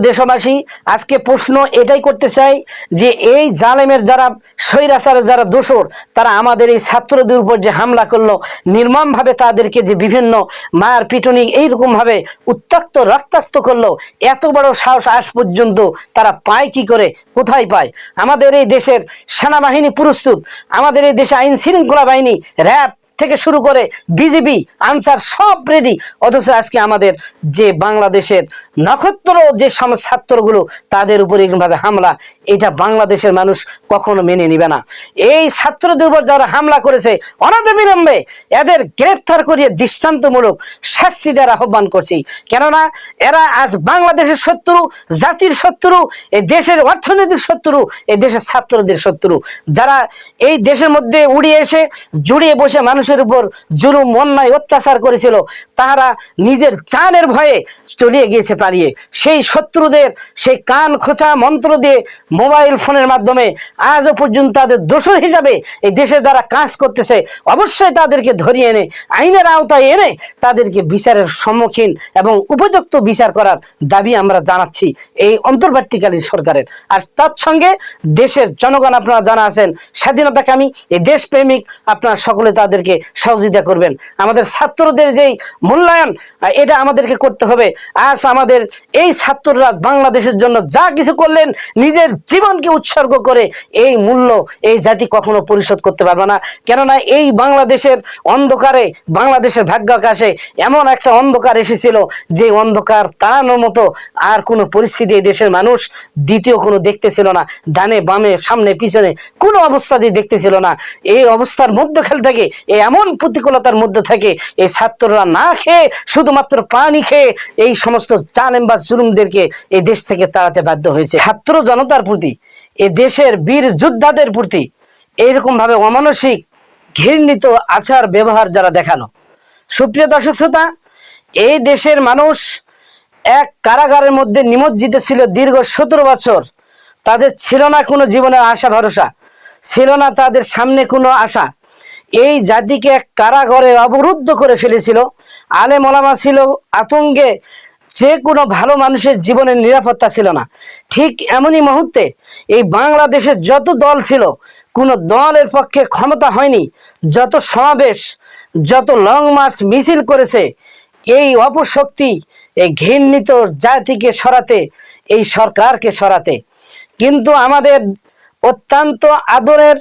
দেশবাসী, আজকে প্রশ্ন এটাই করতে চাই যে এই জালেমের যারা স্বৈরাচারের যারা দোষর, তারা আমাদের এই ছাত্রদের উপর যে হামলা করল, নির্মমভাবে তাদেরকে যে বিভিন্ন মার পিটনি এইরকমভাবে উত্তক্ত রক্তাক্ত করল, এত বড় সাহস আজ পর্যন্ত তারা পায় কি করে, কোথায় পায়? আমাদের এই দেশের সেনাবাহিনী প্রস্তুত, আমাদের এই দেশে আইন শৃঙ্খলা বাহিনী, র্যাব থেকে শুরু করে বিজেপি আনসার সব রেডি অথচ আজকে আমাদের যে বাংলাদেশের নক্ষত্র যে ছাত্রগুলো তাদের উপর এরকমভাবে হামলা, এটা বাংলাদেশের মানুষ কখনো মেনে নিবে না। এই ছাত্রদের উপর যারা হামলা করেছে অনতিবিলম্বে এদের গ্রেফতার করিয়ে দৃষ্টান্তমূলক শাস্তি দেওয়ার আহ্বান করছি। কেননা এরা আজ বাংলাদেশের শত্রু, জাতির শত্রু এই দেশের অর্থনৈতিক শত্রু এই দেশের ছাত্রদের শত্রু। যারা এই দেশের মধ্যে উড়িয়ে এসে জুড়িয়ে বসে মানুষের উপর জুলুম, অন্যায়, অত্যাচার করেছিল, তাহারা নিজের চানের ভয়ে চলিয়ে গিয়েছে পালিয়ে সেই শত্রুদের, সেই কান খোঁচা মন্ত্র দিয়ে মোবাইল ফোনের মাধ্যমে আজও পর্যন্ত তাদের দোষর হিসাবে এই দেশে যারা কাজ করতেছে, অবশ্যই তাদেরকে ধরিয়ে এনে, আইনের আওতায় এনে তাদেরকে বিচারের সম্মুখীন এবং উপযুক্ত বিচার করার দাবি আমরা জানাচ্ছি এই অন্তর্বর্তীকালীন সরকারের। আর তার সঙ্গে দেশের জনগণ আপনারা জানা আছেন স্বাধীনতাকামী এই দেশপ্রেমিক আপনারা সকলে তাদেরকে সহযোগিতা করবেন। আমাদের ছাত্রদের যেই মূল্যায়ন এটা আমাদেরকে করতে হবে। আজ আমাদের এই ছাত্ররা বাংলাদেশের জন্য যা কিছু করলেন, নিজের জীবনকে উৎসর্গ করে এই মূল্য এই জাতি কখনো পরিশোধ করতে পারবে না। কেননা এই বাংলাদেশের অন্ধকারে, বাংলাদেশের ভাগ্যাকাশে এমন একটা অন্ধকার এসেছিল যে অন্ধকার তাড়ানোর মতো আর কোনো পরিস্থিতি এই দেশের মানুষ দ্বিতীয় কোনো দেখতেছিল না। ডানে বামে, সামনে পিছনে কোনো অবস্থাতেই দেখতেছিল না। এই অবস্থার মধ্যখান থেকে, এই এমন প্রতিকূলতার মধ্যে থেকে এই ছাত্ররা না খেয়ে শুধুমাত্র পানি খেয়ে এই সমস্ত চালেম বা জুলুমদেরকে এই দেশ থেকে তাড়াতে বাধ্য হয়েছে। ছাত্র জনতার প্রতি, এ দেশের বীর যোদ্ধাদের প্রতি এইরকম ভাবে অমানসিক, ঘৃণিত আচার ব্যবহার যারা দেখানো। সুপ্রিয় দর্শক শ্রোতা, এই দেশের মানুষ এক কারাগারের মধ্যে নিমজ্জিত ছিল দীর্ঘ সতেরো বছর। তাদের ছিল না কোনো জীবনের আশা, ভরসা। ছিল না তাদের সামনে কোনো আশা। এই জাতিকে এক কারাগারে অবরুদ্ধ করে ফেলেছিল। আলে মলামা ছিল আতঙ্কে যে কোনো ভালো মানুষের জীবনের নিরাপত্তা ছিল না। ঠিক এমনই মুহূর্তে এই বাংলাদেশের যত দল ছিল, কোনো দলের পক্ষে ক্ষমতা হয়নি। যত সমাবেশ, যত লং মার্চ মিছিল করেছে, এই অপশক্তি, এই ঘৃণিত জাতিকে সরাতে, এই সরকারকে সরাতে। কিন্তু আমাদের অত্যন্ত আদরের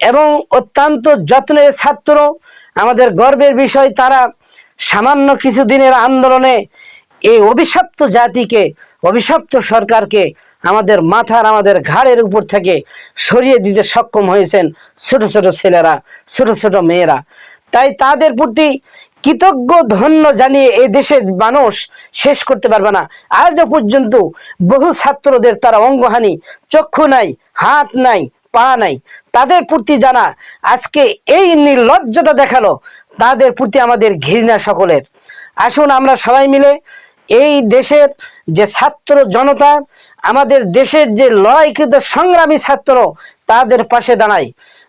এবং অত্যন্ত যত্নের ছাত্র, আমাদের গর্বের বিষয়, তারা সামান্য কিছুদিনের আন্দোলনে এই অভিশপ্ত জাতিকে, অভিশপ্ত সরকারকে আমাদের মাথার, আমাদের ঘাড়ের উপর থেকে সরিয়ে দিতে সক্ষম হয়েছেন ছোট ছোট ছেলেরা, ছোট ছোট মেয়েরা। তাই তাদের প্রতি কৃতজ্ঞ, ধন্য জানিয়ে এই দেশের মানুষ শেষ করতে পারবে না। আজও পর্যন্ত বহু ছাত্রদের তারা অঙ্গহানি, চক্ষু নাই, হাত নাই, পা নাই। তাদের প্রতি জানা আজকে এই নির্লজ্জতা দেখাল, তাদের প্রতি আমাদের ঘৃণা সকলের। আসুন আমরা সবাই মিলে এই দেশের যে ছাত্র জনতা আমাদের দেশের যে লড়াইকৃত সংগ্রামী ছাত্র তাদের পাশে দাঁড়াই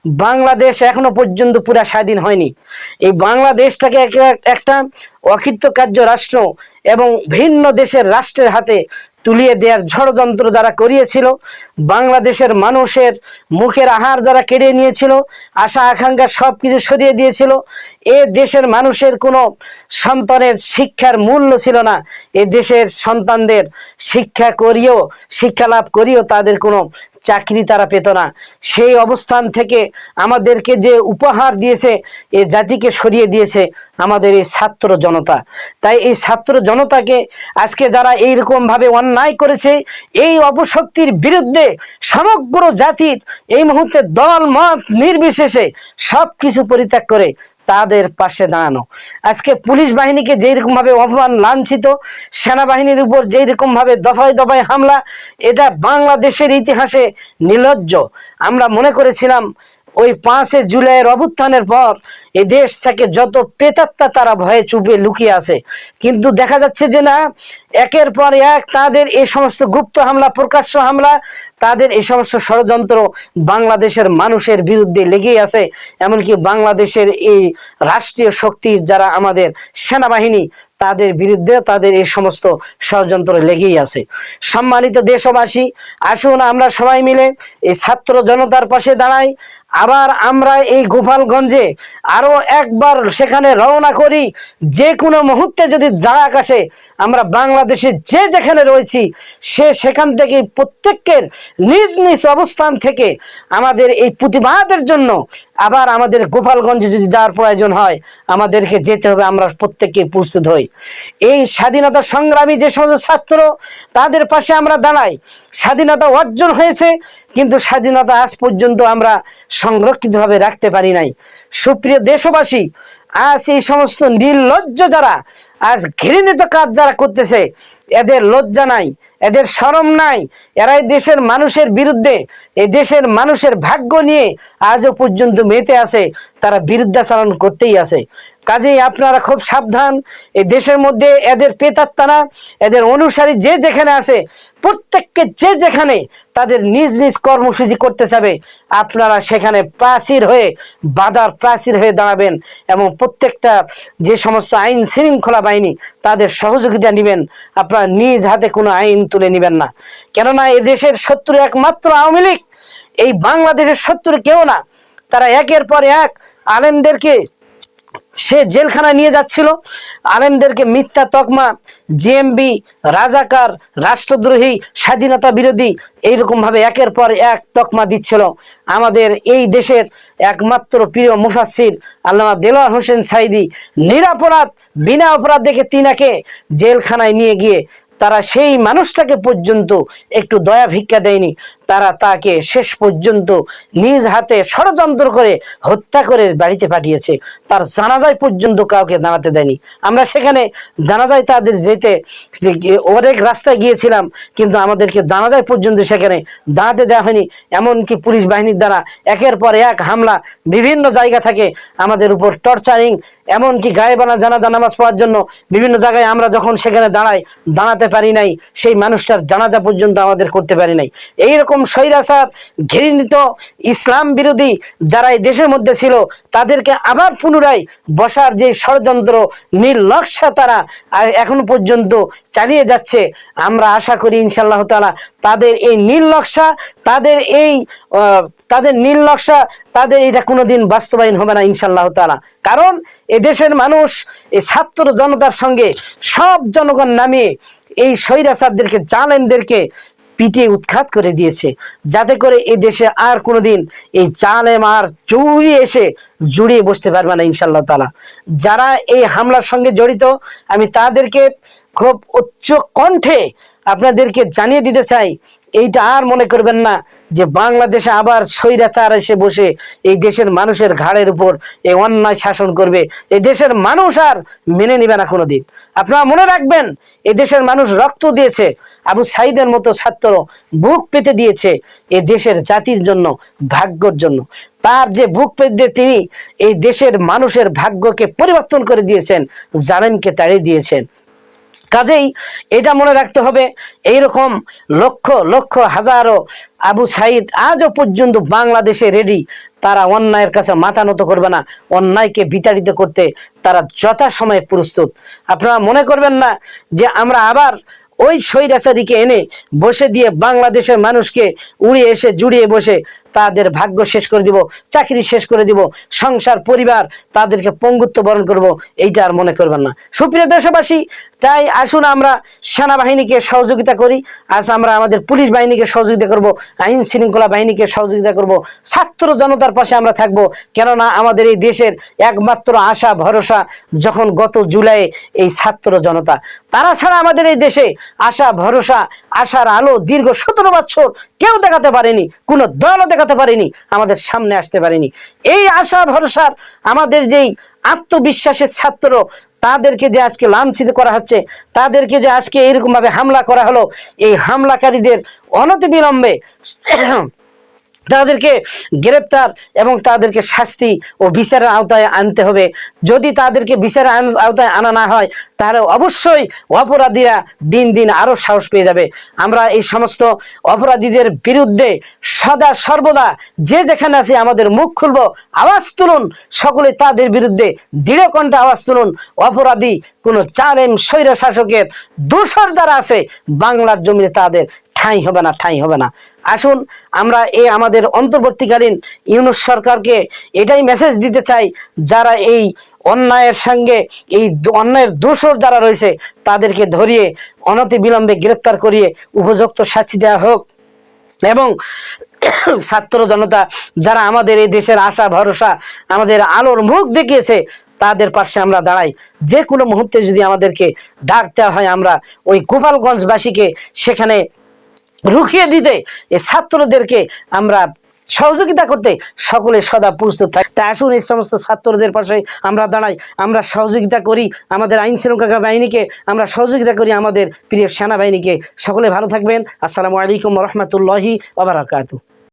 বাংলাদেশ এখনও পর্যন্ত পুরা স্বাধীন হয়নি। এই বাংলাদেশটাকে এক- একটা অকৃতকার্য রাষ্ট্র এবং ভিন্ন দেশের রাষ্ট্রের হাতে তুলিয়ে দেওয়ার ষড়যন্ত্র যারা করিয়েছিল, বাংলাদেশের মানুষের মুখের আহার যারা কেড়ে নিয়েছিল, আশা, আকাঙ্ক্ষা সব কিছু সরিয়ে দিয়েছিল, এ দেশের মানুষের কোনো সন্তানের শিক্ষার মূল্য ছিল না। এ দেশের সন্তানদের শিক্ষা করিয়েও শিক্ষা লাভ করিয়েও তাদের কোনো চাকরি তারা পেত না। সেই অবস্থান থেকে আমাদেরকে যে উপহার দিয়েছে, এ জাতিকে সরিয়ে দিয়েছে আমাদের এই ছাত্র জনতা। তাই এই ছাত্র জনতাকে আজকে যারা এইরকম ভাবে অন্যায় করেছে, এই অপশক্তির বিরুদ্ধে সমগ্র জাতির এই মুহূর্তে দল মত নির্বিশেষে সব কিছু পরিত্যাগ করে তাদের পাশে দাঁড়ানো। আজকে পুলিশ বাহিনীকে যেই ভাবে অপমান লাঞ্ছিত, সেনাবাহিনীর উপর যেই রকম ভাবে দফায় দফায় হামলা, এটা বাংলাদেশের ইতিহাসে নির্লজ্জ আমরা মনে করেছিলাম ওই পাঁচে জুলাইয়ের অভ্যুত্থানের পর এ দেশ থেকে যত প্রেতাত্মা তারা ভয়ে চুপে লুকিয়ে আছে। কিন্তু দেখা যাচ্ছে যে না, একের পর এক তাদের এই সমস্ত গুপ্ত হামলা, প্রকাশ্য হামলা, তাদের এই সমস্ত ষড়যন্ত্র বাংলাদেশের মানুষের বিরুদ্ধে লেগেই আছে। এমনকি বাংলাদেশের এই রাষ্ট্রীয় শক্তির যারা আমাদের সেনাবাহিনী, তাদের বিরুদ্ধে তাদের এই সমস্ত ষড়যন্ত্র লেগেই আছে। সম্মানিত দেশবাসী, আসুন আমরা সবাই মিলে এই ছাত্র জনতার পাশে দাঁড়াই। আবার আমরা এই গোপালগঞ্জে আরও একবার সেখানে রওনা করি। যে কোনো মুহূর্তে যদি দাঁড়াক আসে, আমরা বাংলাদেশে যে যেখানে রয়েছি, সে সেখান থেকে প্রত্যেকের নিজ নিজ অবস্থান থেকে আমাদের এই প্রতিবাদের জন্য আবার আমাদের গোপালগঞ্জে যদি যাওয়ার প্রয়োজন হয়, আমাদেরকে যেতে হবে, আমরা প্রত্যেককে প্রস্তুত হই। এই স্বাধীনতা সংগ্রামী যে সমস্ত ছাত্র, তাদের পাশে আমরা দাঁড়াই। স্বাধীনতা অর্জন হয়েছে কিন্তু স্বাধীনতা আজ পর্যন্ত আমরা সংরক্ষিতভাবে রাখতে পারি নাই। সুপ্রিয় দেশবাসী, আজ এই সমস্ত নির্লজ্জ যারা, আজ ঘৃণিত কাজ যারা করতেছে, এদের লজ্জা নাই, এদের শরম নাই। এরাই দেশের মানুষের বিরুদ্ধে, এই দেশের মানুষের ভাগ্য নিয়ে আজও পর্যন্ত মেতে আছে, তারা বিরুদ্ধাচরণ করতেই আছে। কাজেই আপনারা খুব সাবধান। এই দেশের মধ্যে এদের পেতাত্তানা এদের অনুসারী যে যেখানে আছে, প্রত্যেককে যে যেখানে তাদের নিজ নিজ কর্মসূচি করতে চাবে, আপনারা সেখানে প্রাচীর হয়ে, বাধার প্রাচীর হয়ে দাঁড়াবেন এবং প্রত্যেকটা যে সমস্ত আইন শৃঙ্খলা বাহিনী তাদের সহযোগিতা নেবেন। আপনারা নিজ হাতে কোনো আইন তুলে নেবেন না। কেননা দেশের শত্রু একমাত্র আওয়ামী লীগ। এই বাংলাদেশের শত্রু কেউ না। তারা একের পর এক আলেমদেরকে সে জেলখানা নিয়ে যাচ্ছিল। আলেমদেরকে মিথ্যা তকমা জিএমবি রাজাকার, রাষ্ট্রদ্রোহী, স্বাধীনতা বিরোধী এইরকম ভাবে একের পর এক তকমা দিচ্ছিল। আমাদের এই দেশের একমাত্র প্রিয় মুফাসির আল্লামা দেলোয়ার হোসেন সাইদি নিরাপরাধ, বিনা অপরাধ দেখে তিনাকে জেলখানায় নিয়ে গিয়ে তারা সেই মানুষটাকে পর্যন্ত একটু দয়া ভিক্ষা দেয়নি। তারা তাকে শেষ পর্যন্ত নিজ হাতে ষড়যন্ত্র করে হত্যা করে বাড়িতে পাঠিয়েছে। তার জানাজায় পর্যন্ত কাউকে দাঁড়াতে দেয়নি। আমরা সেখানে জানাজায় তাদের যেতে অনেক রাস্তায় গিয়েছিলাম, কিন্তু আমাদেরকে জানাজায় পর্যন্ত সেখানে দাঁড়াতে দেওয়া হয়নি। এমনকি পুলিশ বাহিনীর দ্বারা একের পর এক হামলা বিভিন্ন জায়গা থেকে আমাদের উপর টর্চারিং, এমনকি গায়েবানা জানাজা নামাজ পড়ার জন্য বিভিন্ন জায়গায় আমরা যখন সেখানে দাঁড়াই, দাঁড়াতে পারি নাই, সেই মানুষটার জানাজা পর্যন্ত আমাদের করতে পারি নাই। এইরকম স্বৈরাচার ঘৃণিত ইসলাম বিরোধী যারা এই দেশের মধ্যে ছিল, তাদেরকে আবার পুনরায় বসার যে ষড়যন্ত্র নির্লক্ষা তারা এখনও পর্যন্ত চালিয়ে যাচ্ছে। আমরা আশা করি ইনশাল্লাহ তালা তাদের এই নির্লক্ষা তাদের এই তাদের নির্লক্ষা তাদের এটা কোনোদিন বাস্তবায়ন হবে না ইনশাল্লাহ তালা কারণ এ দেশের মানুষ এই ছাত্র জনতার সঙ্গে সব জনগণ নামিয়ে এই স্বৈরাচারদেরকে, জালেমদেরকে পিটিয়ে উৎখাত করে দিয়েছে। যাতে করে এই দেশে আর কোনোদিন এই জালেম আর চুরি এসে জুড়িয়ে বসতে পারবে না ইনশাল্লাহ তালা যারা এই হামলার সঙ্গে জড়িত, আমি তাদেরকে খুব উচ্চ কণ্ঠে আপনাদেরকে জানিয়ে দিতে চাই, এইটা আর মনে করবেন না যে বাংলাদেশে আবার স্বৈরাচার এসে বসে এই দেশের মানুষের ঘাড়ের উপর এই অন্যায় শাসন করবে। এই দেশের মানুষ আর মেনে নেবে না কোনোদিন। আপনারা মনে রাখবেন এই দেশের মানুষ রক্ত দিয়েছে। আবু সাইদের মতো ছাত্র বুক পেতে দিয়েছে এ দেশের জাতির জন্য, ভাগ্যর জন্য। তার যে বুক পেতে তিনি এই দেশের মানুষের ভাগ্যকে পরিবর্তন করে দিয়েছেন জালেমকে তাড়িয়ে দিয়েছেন। কাজেই এটা মনে রাখতে হবে, এইরকম লক্ষ লক্ষ, হাজারো আবু সাইদ আজও পর্যন্ত বাংলাদেশে রেডি তারা অন্যায়ের কাছে মাথা নত করবে না, অন্যায়কে বিতাড়িত করতে তারা যথাসময়ে প্রস্তুত। আপনারা মনে করবেন না যে আমরা আবার ওই স্বৈরাচারীকে এনে বসে দিয়ে বাংলাদেশের মানুষকে উড়িয়ে এসে জুড়িয়ে বসে তাদের ভাগ্য শেষ করে দিব, চাকরি শেষ করে দিব, সংসার, পরিবার তাদেরকে পঙ্গুত্ব বরণ করব, এইটা আর মনে করবেন না। সুপ্রিয় দেশবাসী, তাই আসুন আমরা সেনাবাহিনীকে সহযোগিতা করি, আজ আমরা আমাদের পুলিশ বাহিনীকে সহযোগিতা করব, আইন শৃঙ্খলা বাহিনীকে সহযোগিতা করব, ছাত্র জনতার পাশে আমরা থাকব, কেননা আমাদের এই দেশের একমাত্র আশা, ভরসা যখন গত জুলাই এই ছাত্র জনতা। তারা ছাড়া আমাদের এই দেশে আশা, ভরসা, আশার আলো দীর্ঘ সতেরো বছর কেউ দেখাতে পারেনি, কোনো দলও দেখাতে পারেনি, আমাদের সামনে আসতে পারিনি। এই আশা ভরসার আমাদের যেই আত্মবিশ্বাসের ছাত্র, তাদেরকে যে আজকে লাঞ্ছিত করা হচ্ছে, তাদেরকে যে আজকে এরকমভাবে হামলা করা হলো, এই হামলাকারীদের অনতিবিলম্বে তাদেরকে গ্রেপ্তার এবং তাদেরকে শাস্তি ও বিচারের আওতায় আনতে হবে। যদি তাদেরকে বিচারের আওতায় আনা না হয়, তাহলে অবশ্যই অপরাধীরা দিন দিন আরও সাহস পেয়ে যাবে। আমরা এই সমস্ত অপরাধীদের বিরুদ্ধে সদা সর্বদা যে যেখানে আছে আমাদের মুখ খুলবো, আওয়াজ তুলুন। সকলে তাদের বিরুদ্ধে দৃঢ় কণ্ঠে আওয়াজ তুলুন। অপরাধী কোনো চালেম স্বৈর শাসকের দোষর যারা আছে, বাংলার জমিনে তাদের ঠাঁই হবে না, ঠাঁই হবে না। আসুন, আমরা এই আমাদের অন্তর্বর্তীকালীন ইউনুস সরকারকে এটাই মেসেজ দিতে চাই, যারা এই অন্যায়ের সঙ্গে, এই অন্যায়ের দোষর যারা রয়েছে, তাদেরকে ধরিয়ে অনতি বিলম্বে গ্রেপ্তার করিয়ে উপযুক্ত শাস্তি দেওয়া হোক। এবং ছাত্র জনতা, যারা আমাদের এই দেশের আশা, ভরসা, আমাদের আলোর মুখ দেখিয়েছে, তাদের পাশে আমরা দাঁড়াই। যে কোনো মুহূর্তে যদি আমাদেরকে ডাক দেওয়া হয়, আমরা ওই গোপালগঞ্জবাসীকে সেখানে রুখিয়ে দিতে এই ছাত্রদেরকে আমরা সহযোগিতা করতে সকলে সদা প্রস্তুত থাকে। তাই আসুন এই সমস্ত ছাত্রদের পাশে আমরা দাঁড়াই, আমরা সহযোগিতা করি, আমাদের আইন শৃঙ্খলা বাহিনীকে আমরা সহযোগিতা করি, আমাদের প্রিয় সেনাবাহিনীকে। সকলে ভালো থাকবেন। আসসালামু আলাইকুম রহমতুল্লাহি